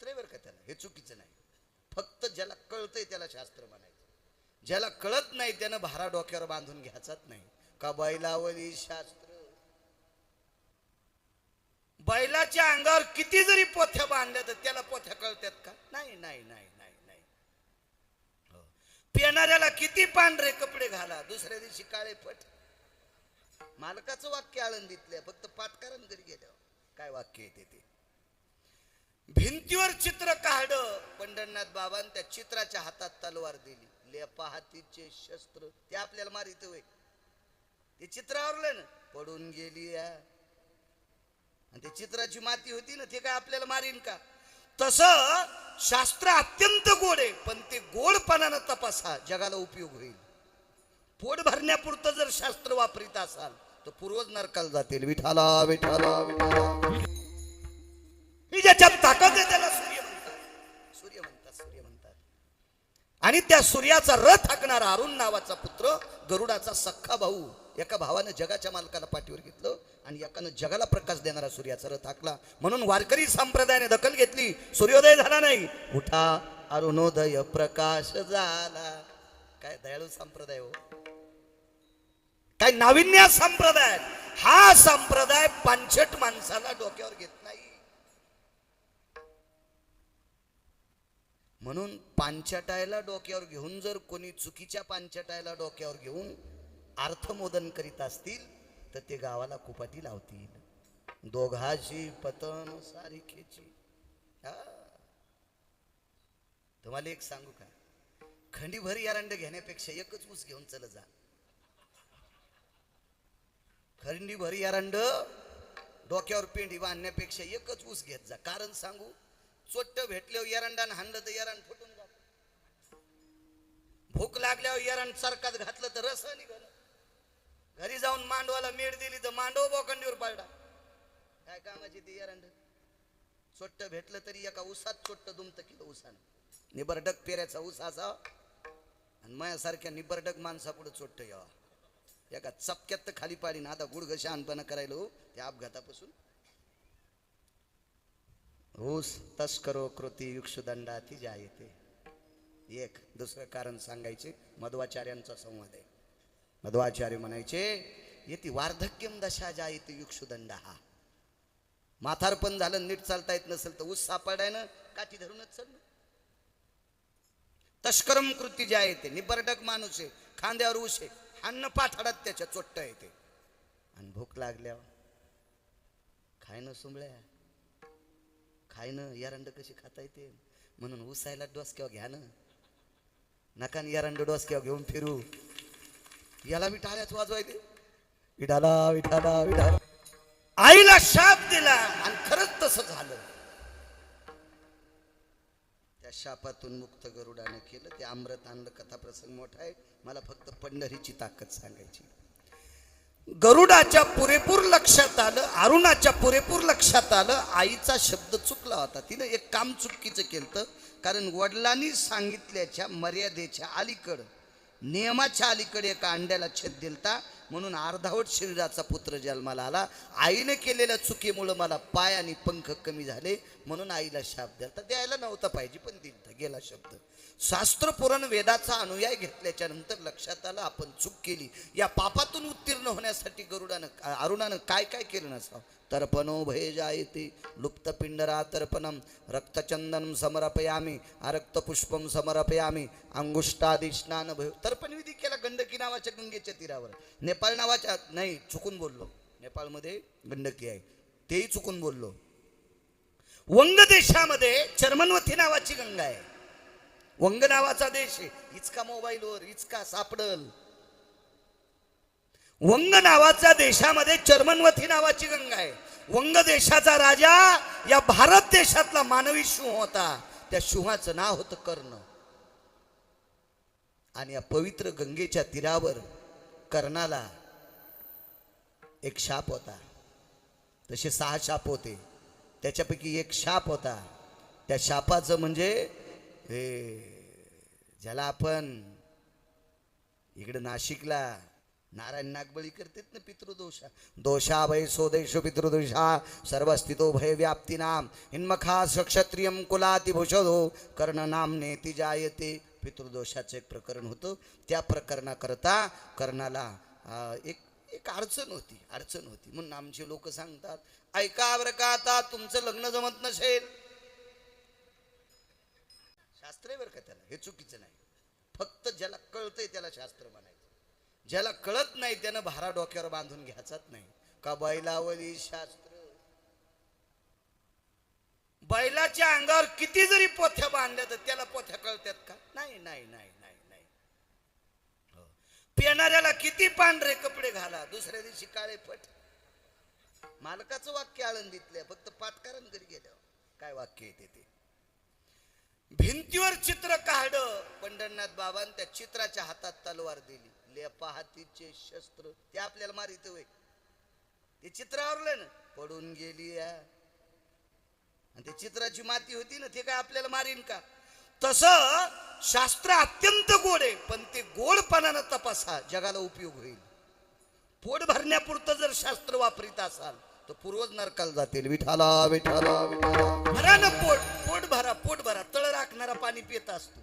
शास्त्र आहे बरं का त्याला? हे चुकीचं नाही. फक्त ज्याला कळतंय त्याला शास्त्र म्हणायचं. ज्याला कळत नाही त्यानं भारा डोक्यावर बांधून घ्यायचाच नाही. का बैलावली शास्त्र? बैलाच्या अंगावर किती जरी पोथ्या बांधल्या तर त्याला पोथ्या कळतात का? नाही नाही नाही नाही नाही. हो. पेणाऱ्याला किती पांढरे कपडे घाला दुसऱ्या दिवशी काळे फट. मालकाचं वाक्य आळंदीतल्या फक्त पाटकारण घरी गेल्यावर. काय वाक्य येते ते? भिंतीवर चित्र काढ पंढरनाथ बाबान त्या चित्राच्या हातात तलवार दिली. लेपा हातीचे शस्त्र ते आपल्याला मारित होय. ते चित्रावरलं ना पडून गेली आणि ते चित्राची माती होती ना ते काय आपल्याला मारीन का? तस शास्त्र अत्यंत गोड आहे पण ते गोडपणानं तपासा जगाला उपयोग होईल. पोट भरण्यापुरतं जर शास्त्र वापरीत असाल तर पूर्वज नरकाला जातील. विठाला विठाला विठाला ही ज्याच्यात ताकद आहे त्याला सूर्य म्हणतात. सूर्य म्हणतात सूर्य म्हणतात. आणि त्या सूर्याचा रथ हाकणारा अरुण नावाचा पुत्र गरुडाचा सख्खा भाऊ एका भावानं जगाच्या मालकाला पाठीवर घेतलं आणि एकानं जगाला प्रकाश देणारा सूर्याचा रथ हाकला. म्हणून वारकरी संप्रदायाने दखल घेतली. सूर्योदय झाला नाही. उठा अरुणोदय प्रकाश झाला. काय दयाळू संप्रदाय हो. काय नाविन्य संप्रदाय. हा संप्रदाय पांचट माणसाला डोक्यावर घेत नाही. म्हणून पांचटायला डोक्यावर घेऊन जर कोणी चुकीच्या पांचटायला डोक्यावर घेऊन अर्थमोदन करीत असतील तर ते गावाला कुपाटी लावतील. दोघाची पतन सारिखेची तुम्हाला एक सांगू का? खंडीभर यारंड घेण्यापेक्षा एकच ऊस घेऊन चल जा. खंडीभर यारंड डोक्यावर पेंडी बांधण्यापेक्षा एकच ऊस घेत जा. कारण सांगू चोट्ट भेटल्यावर एरंडानं हाणलं तर येरण फुटून जात. भूक लागल्यावर एरंड सरकात घातलं तर रस निघालं. घरी जाऊन मांडवाला मेड दिली तर मांडव बोकंडीवर पाडला काय कामाची ती एरंड चोट्ट भेटलं तरी एका उसात चोट्ट दुमत किलो उसानं. निबरडक पेऱ्याचा ऊस असा. आणि माझ्यासारख्या निबरडक माणसा पुढे चोट्ट यावा. एका चपक्यात तर खाली पाडीन. आता गुडघ शहाणपणा करायलो त्या अपघातापासून. ऊस तस्करो कृती युक्षुदंडा युक्षदंडाती जायते. एक दुसरं कारण सांगायचे मध्वाचार्यांचा संवाद आहे. मध्वाचार्य म्हणायचे येते वार्धक्यम दशा जा येते युक्षुदंडा हा माथारपण झालं नीट चालता येत नसेल तर ऊस सापडाय ना काठी धरूनच चाललं तस्करम कृती ज्या येते निबरडक माणूस आहे खांद्यावर ऊस आहे अन्न पाठाडात त्याच्या चोट्ट येते. आणि भूक लागल्यावर खायनं सुंबळ्या खाय ना एरंड कशी खाता येते? म्हणून उसायला डोसक्यावर घ्या ना नका डोस डोसक्यावर घेऊन फिरू? याला मी टाळ्याच वाजवायचे विठाला विठाला विठाला आईला शाप दिला आणि खरंच तसं झालं. त्या शापातून मुक्त गरुडाने केलं. ते अमृत आणलं. कथाप्रसंग मोठा आहे. मला फक्त पंढरीची ताकद सांगायची. गरुडाच्या पुरेपूर लक्षात आलं अरुणाच्या पुरेपूर लक्षात आलं आईचा शब्द चुकला होता. तिनं एक काम चुकीचं केलं कारण वडिलांनी सांगितल्याच्या मर्यादेच्या अलीकडं नियमाच्या अलीकडे एका अंड्याला छेद दिलता. म्हणून अर्धावट शरीराचा पुत्र जन्माला आला. आईने केलेल्या चुकीमुळं मला पाय आणि पंख कमी झाले. म्हणून आईला शाप द्यालता द्यायला नव्हता पाहिजे पण दिलता. गेला शब्द. शास्त्रपुराण वेदाचा अनुयाय घेतल्याच्या नंतर लक्षात आलं आपण चूक केली. या पापातून उत्तीर्ण होण्यासाठी गरुडानं अरुणानं काय काय केलं नसावं? तर्पणो भय जायते लुप्त पिंडरा तर्पणम रक्तचंदनम समर्पयामी अरक्तपुष्पम समर्पयामी अंगुष्टादी स्नान भय तर्पणविधी केला गंडकी नावाच्या गंगेच्या तीरावर. नेपाळ नावाच्या नाही चुकून बोललो. नेपाळमध्ये गंडकी आहे. तेही चुकून बोललो. वंग देशामध्ये चर्मनवथी नावाची गंगा आहे. वंग नावाचा देश आहे. इचका मोबाईलवर इचका सापडल. वंग नावाच्या देशामध्ये चर्मनवथी नावाची गंगा आहे. वंग देशाचा राजा या भारत देशातला मानवी शुह होता. त्या शुहाचं नाव होतं कर्ण. आणि या पवित्र गंगेच्या तीरावर कर्णाला एक शाप होता. तसे सहा शाप होते. त्याच्यापैकी एक शाप होता. त्या शापाचं म्हणजे हे ज्याला आपण इकडं नाशिकला नारायण नागबळी करतात ना पितृदोषा दोषा भय सोदेश पितृदोषा सर्वस्थितो भय व्याप्ती नाम हिन्मखा क्षत्रियम कुलाती भूषदो कर्ण नाम नेती जायते. पितृदोषाचं एक प्रकरण होतं. त्या प्रकरणाकरता कर्णाला एक एक अडचण होती अडचण होती. म्हणून आमचे लोक सांगतात ऐका बरं का आता तुमचं लग्न जमत नसेल. शास्त्र आहे बरं का त्याला. हे चुकीचं नाही. फक्त ज्याला कळतंय त्याला शास्त्र म्हणायचं. ज्याला कळत नाही त्यानं भारा डोक्यावर बांधून घ्यायचाच नाही. का बैलावली शास्त्र? बैलाच्या अंगावर किती जरी पोथ्या बांधल्या तर त्याला पोथ्या कळतात का? नाही नाही नाही नाही नाही. हो. पिणाऱ्याला किती पांढरे कपडे घाला दुसऱ्या दिवशी काळे फट मालकाचं वाक्य आळंदीतलं फक्त पाटकारण घरी गेल्यावर. काय वाक्य येते ते? भिंतीवर चित्र काढ पंढरनाथ बाबांनी त्या चित्राच्या हातात तलवार दिली. लेपा हातीचे शस्त्र ते आपल्याला मारित वय ते चित्र आवरलं ना पडून गेली या. आणि ते चित्राची माती होती ना ते काय आपल्याला मारीन का? तस शास्त्र अत्यंत गोड आहे पण ते गोडपणानं तपासा जगाला उपयोग होईल. पोट भरण्यापुरतं जर शास्त्र वापरीत असाल तर पूर्वज नरकाला जातील. विठाला विठाला विठाला भरा ना पोट. पोट भरा पोट भरा. तळ राखणारा पाणी पित असतो.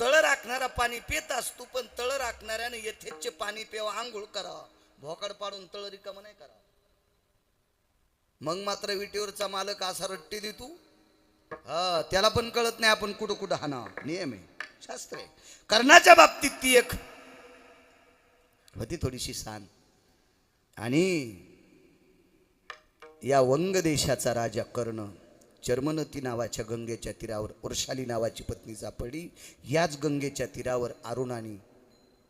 तळ राखणारा पाणी पित असतो पण तळ राखणाऱ्याने यथेच्छ पाणी प्यावं आंघोळ करावा. भोकाड पाडून तळ रिकाम नाही करावं. मग मात्र विटीवरचा मालक असा रट्टी देतो. हा त्याला पण कळत नाही आपण कुठं कुठं हाना नियम आहे. शास्त्र आहे. कर्णाच्या बाबतीत ती एक. होती थोडीशी सान आणि या वंग देशाचा राजा कर्ण चर्मनती नावाच्या गंगेच्या तीरावर वर्षाली नावाची पत्नी सापडली याच गंगेच्या तीरावर अरुणाने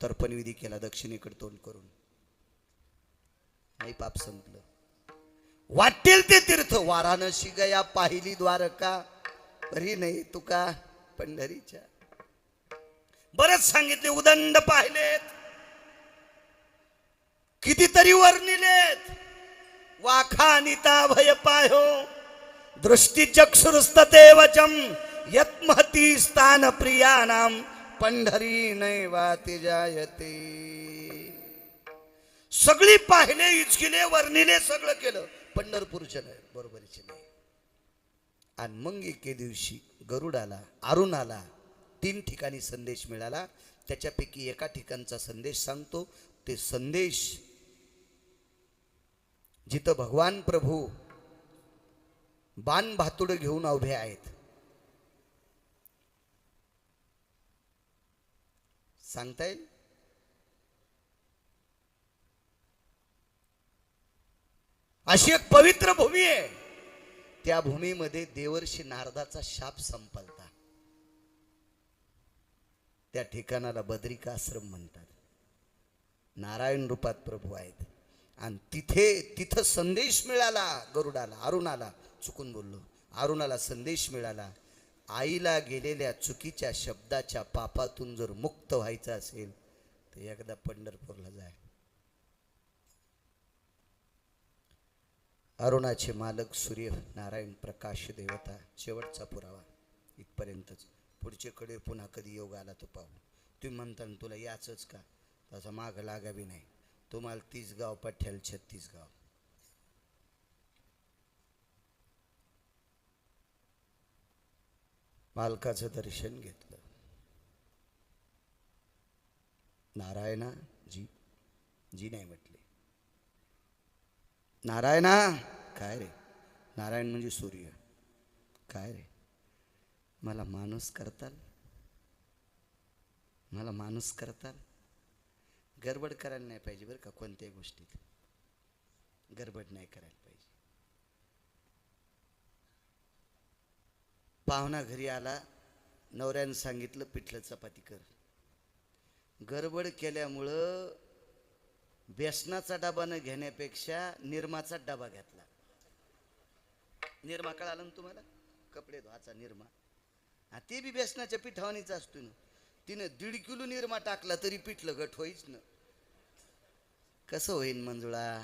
तर्पणविधी केला दक्षिणेकडे तोंड करून. नाही पाप संपलं. वाटेल ते तीर्थ वाराणसी गया पाहिली द्वारका. बरी नाही तुका पंढरीच्या? बरच सांगितले उदंड पाहिलेत. कितीतरी वर्णिलेत वाखा वाखानिता भय पायो। दृष्टी चक्षुरुस्तते वचम यत्महती स्थान प्रियानाम पंढरी नैवाती जायते। सगळी पाहिले इचकिले वर्णिले सगळं केलं पंढरपूरच्या नाही बरोबरीचे नाही. आणि मग एके दिवशी गरुडाला अरुणाला तीन ठिकाणी संदेश मिळाला. त्याच्यापैकी एका ठिकाणचा संदेश सांगतो. ते संदेश जिथं भगवान प्रभू बाण भातुड घेऊन उभे आहेत. सांगता येईल? अशी एक पवित्र भूमी आहे. त्या भूमीमध्ये देवर्षी नारदाचा शाप संपलता. त्या ठिकाणाला बद्रिकाश्रम म्हणतात. नारायण रूपात प्रभू आहेत. आणि तिथे तिथं संदेश मिळाला गरुडाला अरुणाला. चुकून बोललो. अरुणाला संदेश मिळाला. आईला गेलेल्या चुकीच्या शब्दाच्या पापातून जर मुक्त व्हायचं असेल तर एकदा पंढरपूरला जाय. अरुणाचे मालक सूर्य नारायण प्रकाश देवता शेवटचा पुरावा. इथपर्यंतच. पुढचे कडे पुन्हा कधी योग आला तो पाहू. तुम्ही म्हणता तुला याचंच का? तसा माग लागावी नाही. तुम्हाला तीस गाव पठ्याल छत्तीस गाव. मालकाचं दर्शन घेतलं. नारायणा जी जी नाही म्हटले. नारायणा काय रे? नारायण म्हणजे सूर्य. काय रे? मला माणूस करताल? मला माणूस करताल? गडबड करायला नाही पाहिजे बरं का कोणत्याही गोष्टीत. गडबड नाही करायला पाहिजे. पाहुणा घरी आला नवऱ्यानं सांगितलं पिठलं चपाती कर. गडबड केल्यामुळं बेसनाचा डबा न घेण्यापेक्षा निरमाचा डबा घेतला. निरमा कळालं ना तुम्हाला? कपडे धुवाचा निरमा. हा ते बी बेसनाच्या पिठावानीच असतो ना. तिनं दीड किलो निरमा टाकला तरी पिठलं गट होईच ना. कसं होईन मंजुळा?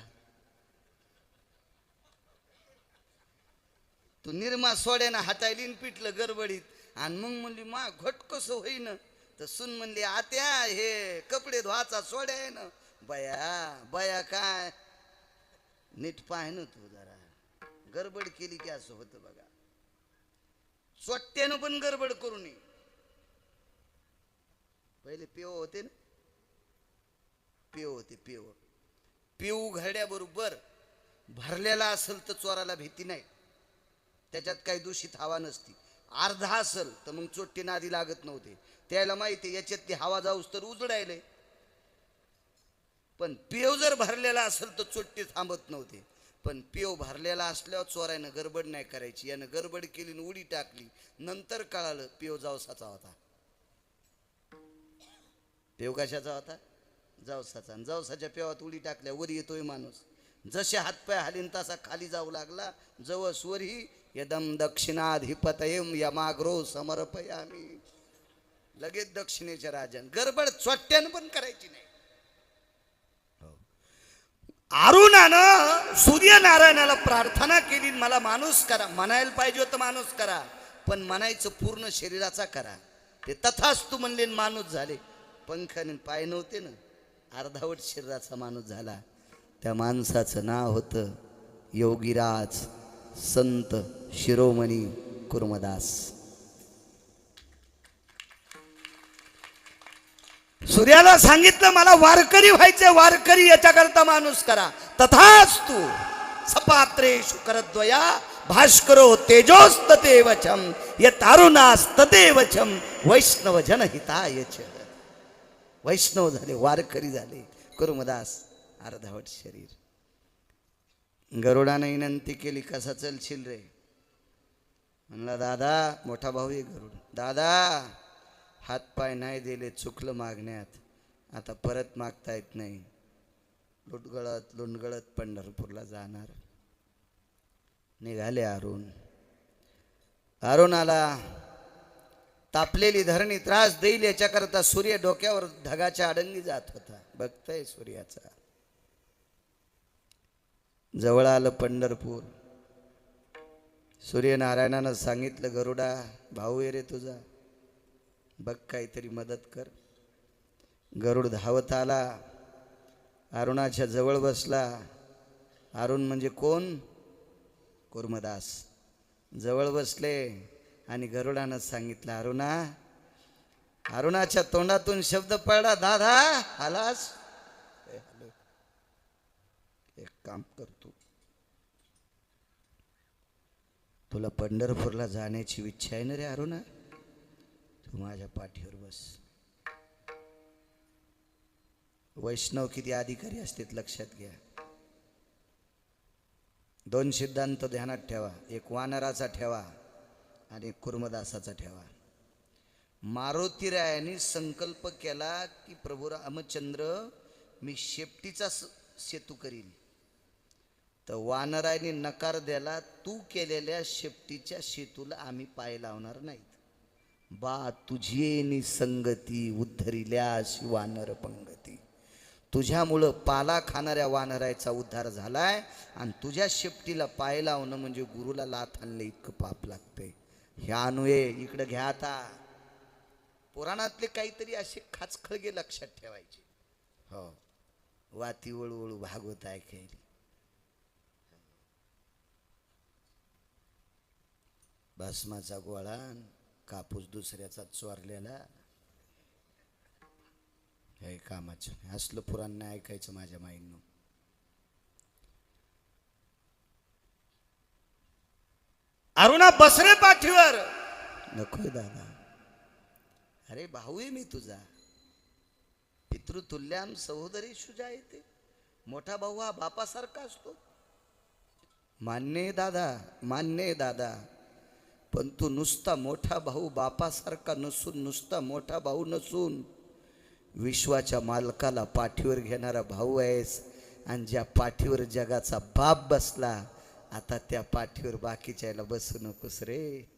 तू निरमा सोड्यानं हातायलीन पिटलं गडबडीत. आणि मग म्हणली मा घट कसं होईन? तर सुन म्हणली आत्या हे कपडे धुवाचा सोड्या आहे ना बया बया काय? नीट पाय ना तू जरा. गडबड केली की असं होतं बघा. स्वट्यानं पण गडबड करू नये. पहिले पिओ होते ना? पिओ होते पिओ पिऊ घड्याबरोबर भरलेला असेल तर चोराला भीती नाही. त्याच्यात काही दूषित हवा नसती. अर्धा असेल तर मग चोट्टी नादी लागत नव्हते. त्याला माहिती आहे, याच्यात ती हवा जाऊस तर उजडायले. पण पेव जर भरलेला असेल तर चोट्टी थांबत नव्हते. पण पेव भरलेला असल्यावर चोरायनं गडबड नाही करायची. यानं गडबड केली आणि उडी टाकली. नंतर कळालं पेव जावसाचा होता. पेव कशाचा होता? जवसाचा. आणि जवसाच्या पेवात उडी टाकल्या वर येतोय माणूस. जसे हातपाय हालीन तसा खाली जाऊ लागला. जवसवरही यदम दक्षिणाधिपतयम यमाग्रो समर्पयामी. लगेच दक्षिणेच्या राजन. गडबड चोट्यानं पण करायची नाही. हो. अरुणानं सूर्यनारायणाला प्रार्थना केली मला माणूस करा. म्हणायला पाहिजे होतं माणूस करा. पण म्हणायचं पूर्ण शरीराचा करा. ते तथाच तू म्हणले माणूस झाले. पंखाने पाय नव्हते ना. अर्धावट शरीराचा माणूस झाला. त्या माणसाचं नाव होतं योगीराज संत शिरोमणी कुर्मदास. सूर्याला सांगितलं मला वारकरी व्हायचे वारकरी याच्याकरता माणूस करा. तथाच तू सपात्रे करद्वया भास्करो तेजोस्त ते वचम ये तारुणास वैष्णव जनहिताय च। वैष्णव झाले वारकरी झाले. कुर्मदास अर्धवट शरीर. गरुडाने विनंती केली कसा चलशील रे? म्हणला दादा मोठा भाऊ आहे गरुड. दादा हातपाय नाही दिले चुकलं मागण्यात. आता परत मागता येत नाही. लुटगळत लुंडगळत पंढरपूरला जाणार. निघाले अरुण. अरुण आला. तापलेली धरणी त्रास देईल याच्याकरता सूर्य डोक्यावर ढगाच्या आडंगी जात होता. बघतय सूर्याचा. जवळ आलं पंढरपूर. सूर्यनारायणानं सांगितलं गरुडा भाऊ आहे रे तुझा. बघ काहीतरी मदत कर. गरुड धावत आला. अरुणाच्या जवळ बसला. अरुण म्हणजे कोण? कुर्मदास. जवळ बसले. आणि गरुडानं सांगितलं अरुणा अरुणाच्या तोंडातून शब्द पडला दादा आलास? एक काम करतो तुला पंढरपूरला जाण्याची इच्छा आहे ना रे अरुणा? तू माझ्या पाठीवर बस. वैष्णव किती अधिकारी असतात लक्षात घ्या. दोन सिद्धांत ध्यानात ठेवा एक वानराचा ठेवा आणि कुर्मदासाचा ठेवा. मारुतीरायाने संकल्प केला की प्रभू रामचंद्र मी शेपटीचा सेतू करील तर वानरायने नकार द्याला तू केलेल्या शेपटीच्या सेतूला आम्ही पाय लावणार नाहीत. बा तुझी संगती उद्धरिल्यास वानर पंगती. तुझ्यामुळं पाला खाणाऱ्या वानरायचा उद्धार झालाय आणि तुझ्या शेपटीला पाय लावणं म्हणजे गुरुला लाथ आणलं इतकं पाप लागतंय. ह्या अनुये इकडं घ्या आता. पुराणातले काहीतरी असे खाचखळगे लक्षात ठेवायचे. हो. वाती वळूवळू भागवत ऐकायली. भस्माचा गोळा कापूस दुसऱ्याचा चोरलेला. हे कामाचं. असलं पुराण नाही ऐकायचं माझ्या माईंनो अरुणा बसरे पाठीवर. नको दादा. अरे भाऊ आहे मी तुझा. पितृतुल्याम सहोदरी शुजा येते मोठा भाऊ हा बापासारखा असतो. मान्य दादा मान्य दादा. पण तू नुसता मोठा भाऊ बापासारखा नसून नुसता मोठा भाऊ नसून विश्वाच्या मालकाला पाठीवर घेणारा भाऊ आहेस आणि ज्या पाठीवर जगाचा बाप बसला आता त्या पाठीवर बाकीच्या याला बसू नकोस रे.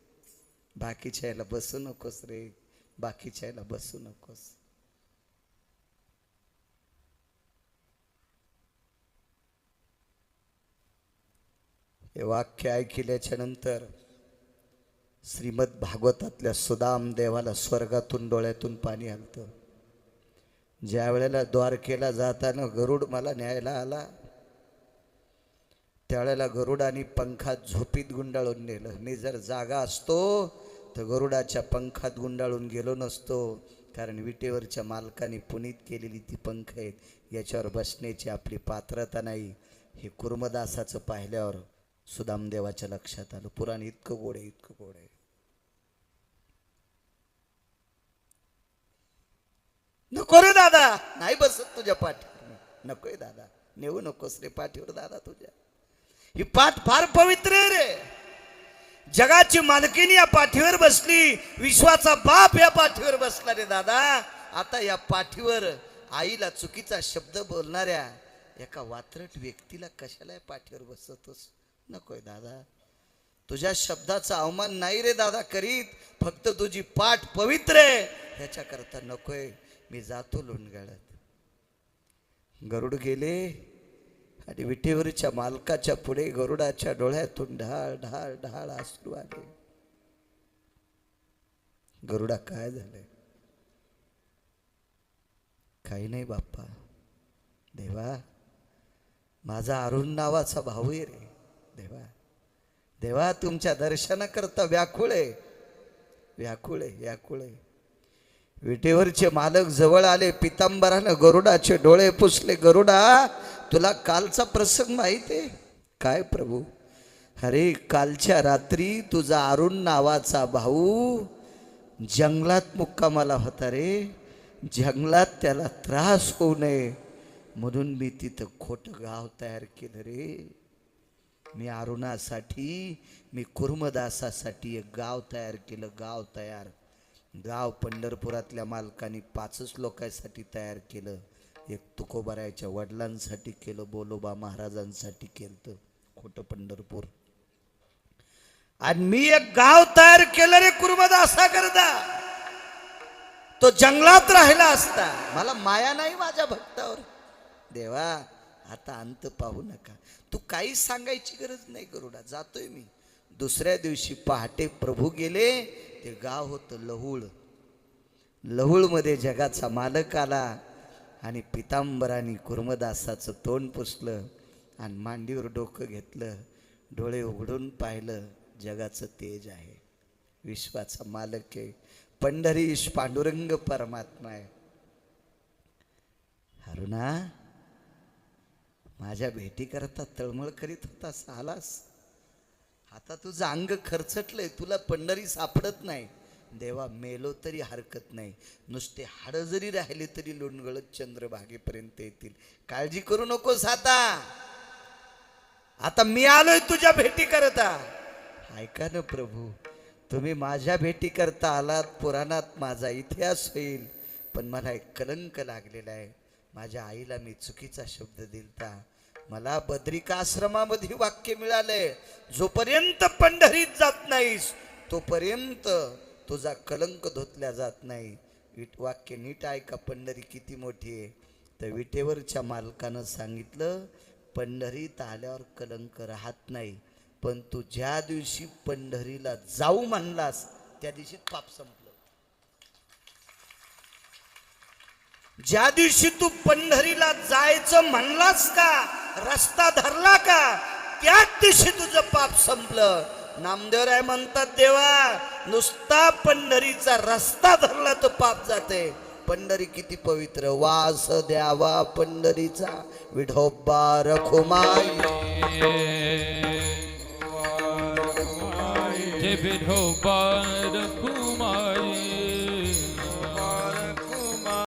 बाकीच्या याला बसू नकोस रे. बाकीच्या याला बसू नकोस. हे वाक्य ऐकल्याच्या नंतर श्रीमद भागवतातल्या सुदाम देवाला स्वर्गातून डोळ्यातून पाणी आलतं. ज्या वेळेला द्वारकेला जाताना गरुड मला न्यायला आला त्यावेळेला गरुडाने पंखात झोपीत गुंडाळून नेलं. मी जर जागा असतो तर गरुडाच्या पंखात गुंडाळून गेलो नसतो. कारण विटेवरच्या मालकाने पुनीत केलेली ती पंख आहेत याच्यावर बसण्याची आपली पात्रता नाही. हे कुर्मदासाचं पाहिल्यावर सुदामदेवाच्या लक्षात आलं. पुराण इतकं गोड आहे इतकं गोड आहे. नको रे दादा नाही बसत तुझ्या पाठीवर. नकोय दादा नेऊ नकोस रे पाठीवर दादा तुझ्या. ही पाठ फार पवित्र आहे रे. जगाची मालकीनी या पाठीवर बसली विश्वाचा बाप या पाठीवर बसला रे दादा. आता या पाठीवर आईला चुकीचा शब्द बोलणाऱ्या एका वात्रट व्यक्तीला कशाला या पाठीवर बसतोस नकोय दादा. तुझ्या शब्दाचा अवमान नाही रे दादा करीत फक्त तुझी पाठ पवित्र आहे. ह्याच्याकरता नकोय. मी जातो लोणगाळत गरुड गेले आणि विटेवरच्या मालकाच्या पुढे गरुडाच्या डोळ्यातून ढाळ ढाळ ढाळ अश्रू आले गरुडा काय झालंय? काही नाही बाप्पा. देवा माझा अरुण नावाचा भाऊ आहे रे. देवा देवा तुमच्या दर्शनाकरता व्याकुळे व्याकुळे व्याकुळे विटेवरचे मालक जवळ आले पितांबरानं गरुडाचे डोळे पुसले गरुडा तुला कालचा प्रसंग माहीत आहे? काय प्रभू? अरे कालच्या रात्री तुझा अरुण नावाचा भाऊ जंगलात मुक्कामाला होता रे. जंगलात त्याला त्रास होऊ नये म्हणून मी तिथं खोटं गाव तयार केलं रे. मी अरुणासाठी मी कुर्मदासासाठी एक गाव तयार केलं गाव तयार गाव पंढरपुरातल्या मालकाने पाचच लोकांसाठी तयार केलं. एक तुकोबारायच्या वडिलांसाठी केलं बोलोबा महाराजांसाठी केलं खोटं पंढरपूर. आणि मी एक गाव तयार केलं रे कुर्मदासा करता तो जंगलात राहिला असता. मला माया नाही माझ्या भक्तावर. देवा आता अंत पाहू नका. तू काही सांगायची गरज नाही गरुडा. जातोय मी. दुसऱ्या दिवशी पहाटे प्रभू गेले ते गाव होतं लहुळ. लहुळमध्ये जगाचा मालक आला आणि पितांबराने कुर्मदासाचं तोंड पुसलं आणि मांडीवर डोकं घेतलं डोळे उघडून पाहिलं जगाचं तेज आहे. विश्वाचा मालक आहे. पंढरीश पांडुरंग परमात्मा आहे. हरुणा माझ्या भेटीकरता तळमळ करीत होतास आलास? आता तुझं अंग खरचटलंय तुला पंढरी सापडत नाही. देवा मेलो तरी हरकत नाही. नुसते हाडं जरी राहिले तरी लोणगळत चंद्रभागेपर्यंत येतील. काळजी करू नकोस आता. आता मी आलोय तुझ्या भेटी करता. ऐका ना प्रभू तुम्ही माझ्या भेटी करता आलात पुराणात माझा इतिहास होईल. पण मला एक कलंक लागलेला आहे. माझ्या आईला मी चुकीचा शब्द दिलता. मला बद्रिकाश्रमामध्ये वाक्य मिळालंय जोपर्यंत पंढरीत जात नाहीस तोपर्यंत तुझा कलंक धुतल्या जात नाही. विट वाक्य नीट ऐका पंढरी किती मोठी आहे. तर विटेवरच्या मालकानं सांगितलं पंढरीत आल्यावर कलंक राहत नाही पण तू ज्या दिवशी पंढरीला जाऊ म्हणलास त्या दिवशी पाप संपलं. ज्या दिवशी तू पंढरीला जायचं म्हणलास का रस्ता धरला का? त्याच दिवशी तुझं पाप संपलं. नामदेवराय म्हणतात देवा नुसता पंढरीचा रस्ता धरला तर पाप जाते. पंढरी किती पवित्र. वास द्यावा पंढरीचा. विढोबा रखुमाई. विठोबा